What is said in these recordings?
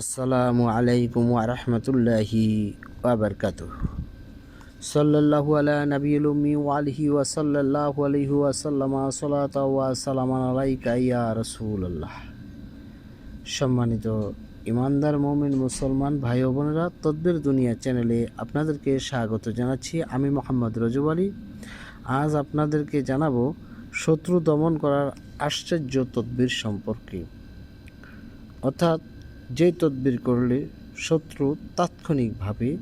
আসসালামু আলাইকুম ওরহমতুল্লাহি ওবরকাত সাল্লাল্লাহু আলা নবিয়ুল উম্মি আলিহি ওয়া সাল্লাল্লাহু আলাইহি ওয়া সাল্লামা সালাতা ওয়া সালামান আলাইকা ইয়া রাসূলুল্লাহ। সম্মানিত ইমানদার মুমিন মুসলমান ভাই ও বোনেরা, তদ্বির দুনিয়া চ্যানেলে আপনাদেরকে স্বাগত জানাচ্ছি। আমি মোহাম্মদ রজব আলী। আজ আপনাদেরকে জানাব শত্রু দমন করার আশ্চর্য তদ্বির সম্পর্কে। অর্থাৎ যে তদবির করলে শত্রু তাৎক্ষণিকভাবে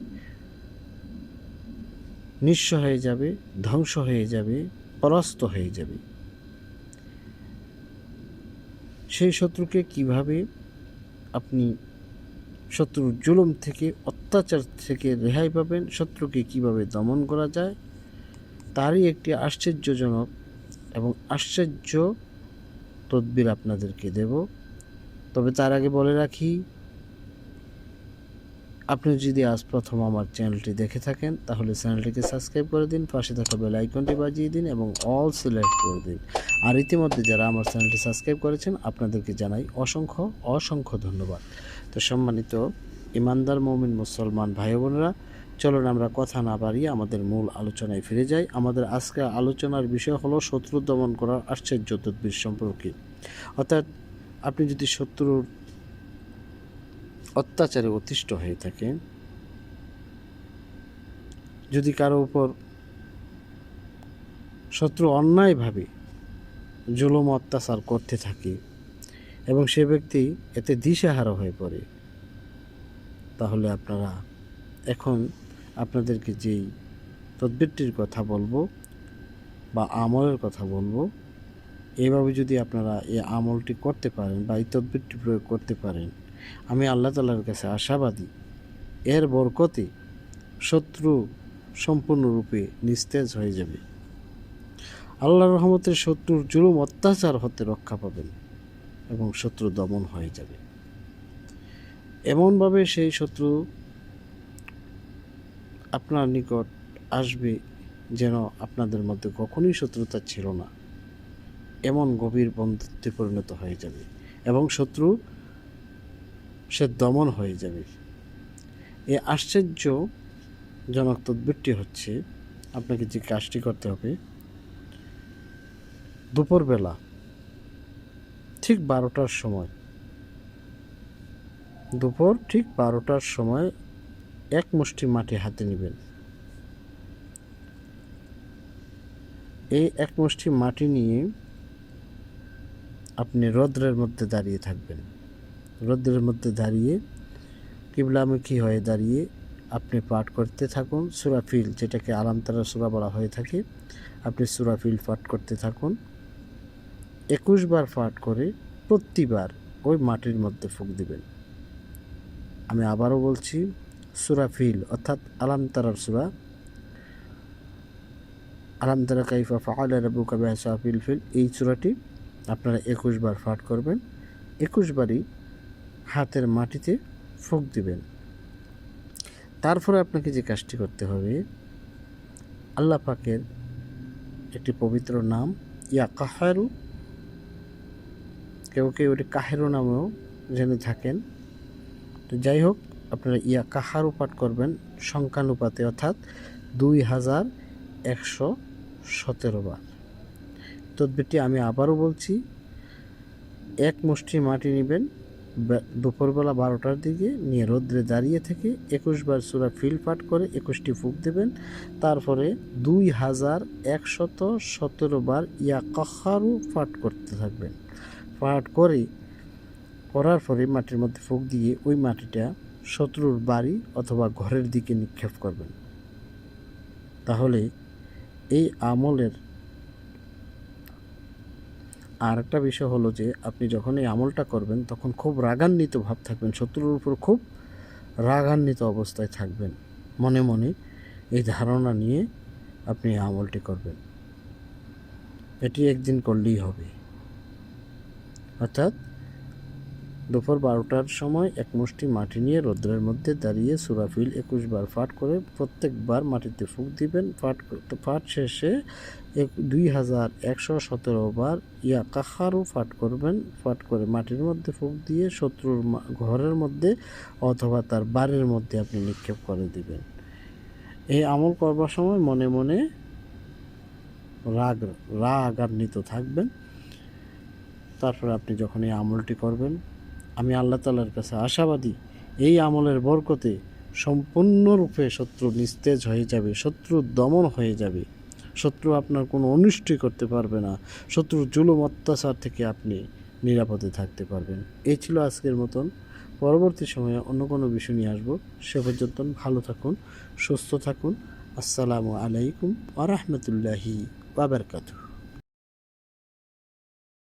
নিঃস্ব হয়ে যাবে, ধ্বংস হয়ে যাবে, পরাস্ত হয়ে যাবে। সেই শত্রুকে কীভাবে আপনি শত্রুর জুলুম থেকে, অত্যাচার থেকে রেহাই পাবেন, শত্রুকে কীভাবে দমন করা যায়, তারই একটি আশ্চর্যজনক এবং আশ্চর্য তদবির আপনাদেরকে দেব। তবে তার আগে বলে রাখি, আপনি যদি আজ প্রথম আমার চ্যানেলটি দেখে থাকেন, তাহলে চ্যানেলটিকে সাবস্ক্রাইব করে দিন, পাশে থাকা বেল আইকনটি বাজিয়ে দিন এবং অল সিলেক্ট করে দিন। আর ইতিমধ্যে যারা আমার চ্যানেলটি সাবস্ক্রাইব করেছেন, আপনাদেরকে জানাই অসংখ্য অসংখ্য ধন্যবাদ। তো সম্মানিত ইমানদার, মমিন, মুসলমান ভাই বোনেরা, চলুন আমরা কথা না বাড়িয়ে আমাদের মূল আলোচনায় ফিরে যাই। আমাদের আজকে আলোচনার বিষয় হলো শত্রু দমন করার আশ্চর্য তদ্বির সম্পর্কে। অর্থাৎ আপনি যদি শত্রুর অত্যাচারে অতিষ্ঠ হয়ে থাকেন, যদি কারও উপর শত্রু অন্যায়ভাবে জুলুম, অত্যাচার করতে থাকে এবং সে ব্যক্তি এতে দিশেহারা হয়ে পড়ে, তাহলে আপনারা এখন আপনাদেরকে যেই তদ্বিরটির কথা বলব বা আমলের কথা বলব এইভাবে যদি আপনারা এই আমলটি করতে পারেন বা এই তদ্বিরটি প্রয়োগ করতে পারেন, আমি আল্লাহ তালার কাছে আশাবাদী। এর বরকতে শত্রু সম্পূর্ণরূপে নিস্তেজ হয়ে যাবে। আল্লাহ রহমতের শত্রুর জুলুম, অত্যাচার হতে রক্ষা পাবেন এবং শত্রু দমন হয়ে যাবে। এমনভাবে সেই শত্রু আপনার নিকট আসবে যেন আপনাদের মধ্যে কখনোই শত্রুতা ছিল না। এমন গভীর বন্ধুত্বে পরিণত হয়ে যাবে এবং শত্রু সে দমন হয়ে যাবে। এই আশ্চর্যজনক তদ্বিরটি হচ্ছে, আপনাকে যে কাজটি করতে হবে, দুপুরবেলা, ঠিক বারোটার সময়, দুপুর ঠিক বারোটার সময় এক মুষ্টি মাটি হাতে নেবেন। এই এক মুষ্টি মাটি নিয়ে আপনি রৌদ্রের মধ্যে দাঁড়িয়ে থাকবেন। রৌদ্রের মধ্যে দাঁড়িয়ে কিবলামুখী হয়ে দাঁড়িয়ে আপনি পাঠ করতে থাকুন। সুরাফিল যেটাকে আলামতারা সুরা বলা হয়ে থাকে, আপনি সুরাফিল পাঠ করতে থাকুন। একুশ বার পাঠ করে প্রতিবার ওই মাটির মধ্যে ফুক দিবেন। আমি আবারও বলছি সুরাফিল অর্থাৎ আলামতারার সুরা। আলামতারা কাইফা ফাআলা রাব্বুকা বিহাসাফিল ফিল, এই সুরাটি আপনারা একুশ বার পাঠ করবেন, একুশ বারই হাতের মাটিতে ফুক দিবেন। তারপরে আপনাকে যে কাজটি করতে হবে, আল্লাহ পাকের একটি পবিত্র নাম, ইয়া কাহারু, কেউ কেউ এটি কাহেরু নামেও জেনে থাকেন। তো যাই হোক, আপনারা ইয়া কাহারু পাঠ করবেন, সংখ্যানুপাতে, অর্থাৎ দুই হাজার একশো সতেরো বার। তদবিরটি আমি আবারও বলছি, এক মুষ্টি মাটি নেবেন দুপুরবেলা বারোটার দিকে নিয়ে রোদ্রে দাঁড়িয়ে থেকে একুশ বার সুরা ফিল পাঠ করে একুশটি ফুক দেবেন, তারপরে দুই হাজার একশত সতেরো বার ইয়া কখারু পাঠ করতে থাকবেন। পাঠ করে, করার পরে মাটির মধ্যে ফুক দিয়ে ওই মাটিটা শত্রুর বাড়ি অথবা ঘরের দিকে নিক্ষেপ করবেন। তাহলে এই আমলের আর একটা বিষয় হলো যে, আপনি যখন এই আমলটা করবেন, তখন খুব রাগান্বিত ভাব থাকবেন, শত্রুর উপর খুব রাগান্বিত অবস্থায় থাকবেন। মনে মনে এই ধারণা নিয়ে আপনি এই আমলটি করবেন। এটি একদিন করলেই হবে। অর্থাৎ দুপুর বারোটার সময় এক মুষ্টি মাটি নিয়ে রৌদ্রের মধ্যে দাঁড়িয়ে সুরাফিল একুশ বার ফাট করে প্রত্যেকবার মাটিতে ফুক দিবেন। ফাট ফাট শেষে এক দুই হাজার একশো সতেরো বার ইয়া কাহারও ফাট করবেন। ফাট করে মাটির মধ্যে ফুক দিয়ে শত্রুর ঘরের মধ্যে অথবা তার বাড়ির মধ্যে আপনি নিক্ষেপ করে দিবেন। এই আমল করবার সময় মনে মনে রাগ রাগান্বিত থাকবেন। তারপর আপনি যখন এই আমলটি করবেন আমি আল্লাহ তালার কাছে আশাবাদী, এই আমলের বরকতে সম্পূর্ণরূপে শত্রু নিস্তেজ হয়ে যাবে, শত্রু দমন হয়ে যাবে। শত্রু আপনার কোনো অনিষ্টই করতে পারবে না। শত্রুর জুলুম, অত্যাচার থেকে আপনি নিরাপদে থাকতে পারবেন। এই ছিল আজকের মতন। পরবর্তী সময়ে অন্য কোনো বিষয় নিয়ে আসব। সে পর্যন্ত ভালো থাকুন, সুস্থ থাকুন। আসসালামু আলাইকুম আ রহমতুল্লাহি বাবরকাতু